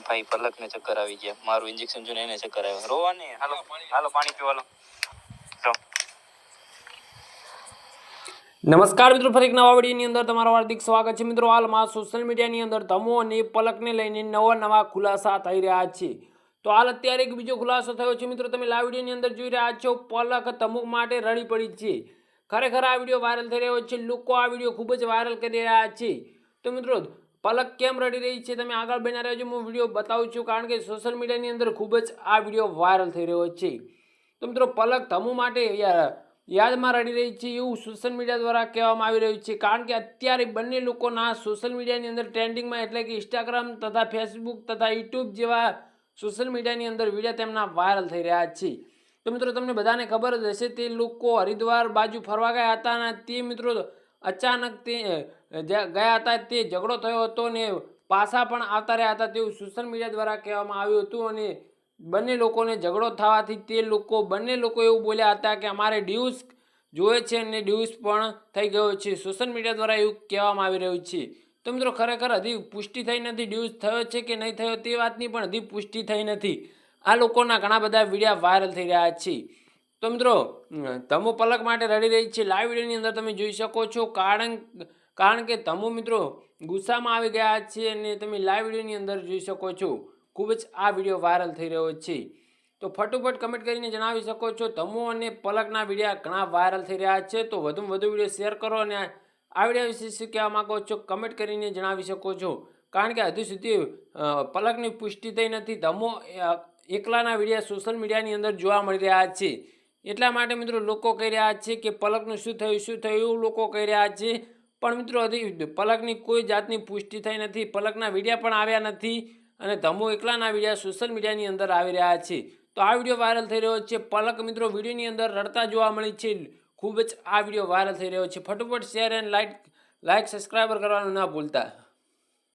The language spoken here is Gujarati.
ભાઈ પલકને ચક્કર આવી ગયા. મારું ઇન્જેક્શન જોઈને એને ચક્કર આવ્યો. રોવા ને, હાલો હાલો, પાણી પીવા લો. નમસ્કાર મિત્રો, ફરી એક નવા વિડીયોની અંદર તમારું હાર્દિક સ્વાગત છે. મિત્રો હાલમાં સોશિયલ મીડિયાની અંદર તમો અને પલકને લઈને નવા નવા ખુલાસા થઈ રહ્યા છે. તો હાલ અત્યારે એક બીજો ખુલાસો થયો છે. મિત્રો, તમે લાઈવ વિડીયોની અંદર જોઈ રહ્યા છો, પલક તમુક માટે રડી પડી છે. ખરેખર આ વીડિયો વાયરલ થઈ રહ્યો છે. લોકો આ વીડિયો ખૂબ જ વાયરલ કરી રહ્યા છે. તો મિત્રો પલક કેમ રડી રહી છે? તમે આગળ બના રહેજો. હું વીડિયો બતાવું છું કારણ કે સોશિયલ મીડિયાની અંદર ખૂબ જ આ વીડિયો વાયરલ થઈ રહ્યો છે. તો મિત્રો, પલક તમુ માટે યાદમાં રડી રહી છે એવું સોશિયલ મીડિયા દ્વારા કહેવામાં આવી રહ્યું છે. કારણ કે અત્યારે બંને લોકોના સોશિયલ મીડિયાની અંદર ટ્રેન્ડિંગમાં એટલે કે ઇન્સ્ટાગ્રામ તથા ફેસબુક તથા યુટ્યુબ જેવા સોશિયલ મીડિયાની અંદર વીડિયો તેમના વાયરલ થઈ રહ્યા છે. તો મિત્રો, તમને બધાને ખબર જ હશે, તે લોકો હરિદ્વાર બાજુ ફરવા ગયા હતા અને તે મિત્રો અચાનક તે ગયા હતા તે ઝઘડો થયો હતો ને પાછા પણ આવતા રહ્યા હતા તેવું સોશિયલ મીડિયા દ્વારા કહેવામાં આવ્યું હતું અને બંને લોકોને ઝઘડો થવાથી તે લોકો, બંને લોકો એવું બોલ્યા હતા કે અમારે ડ્યુસ જોવે છે અને ડ્યુસ પણ થઈ ગયો છે. સોશિયલ મીડિયા દ્વારા એવું કહેવામાં આવી રહ્યું છે. તો મિત્રો ખરેખર હજી પુષ્ટિ થઈ નથી ડ્યુસ થયો છે કે નહીં થયો તે વાતની પણ હજી પુષ્ટિ થઈ નથી. આ લોકોના ઘણા બધા વિડીયા વાયરલ થઈ રહ્યા છે. તો મિત્રો તમો પલક માટે રડી રહી છે. લાઈવ વિડીયોની અંદર તમે જોઈ શકો છો. કારણ કારણ કે તમો મિત્રો ગુસ્સામાં આવી ગયા છે અને તમે લાઈવ વિડીયોની અંદર જોઈ શકો છો. ખૂબ જ આ વીડિયો વાયરલ થઈ રહ્યો છે. તો ફટોફટ કમેન્ટ કરીને જણાવી શકો છો. તમો અને પલકના વિડીયા ઘણા વાયરલ થઈ રહ્યા છે. તો વધુમાં વધુ વીડિયો શેર કરો અને આ વીડિયો વિશે શું કહેવા માગો છો? કમેન્ટ કરીને જણાવી શકો છો. કારણ કે હજુ સુધી પલકની પુષ્ટિ થઈ નથી. તમો એકલાના વિડીયા સોશિયલ મીડિયાની અંદર જોવા મળી રહ્યા છે. એટલા માટે મિત્રો લોકો કહી રહ્યા છે કે પલકનું શું થયું શું થયું એવું લોકો કહી રહ્યા છે. પણ મિત્રો હજી પલકની કોઈ જાતની પુષ્ટિ થઈ નથી. પલકના વિડીયા પણ આવ્યા નથી અને ધમો એકલાના વિડીયા સોશિયલ મીડિયાની અંદર આવી રહ્યા છે. તો આ વીડિયો વાયરલ થઈ રહ્યો છે. પલક મિત્રો વિડીયોની અંદર રડતા જોવા મળી છે. ખૂબ જ આ વીડિયો વાયરલ થઈ રહ્યો છે. ફટોફટ share and like like subscriber કરવાનું ના ભૂલતા.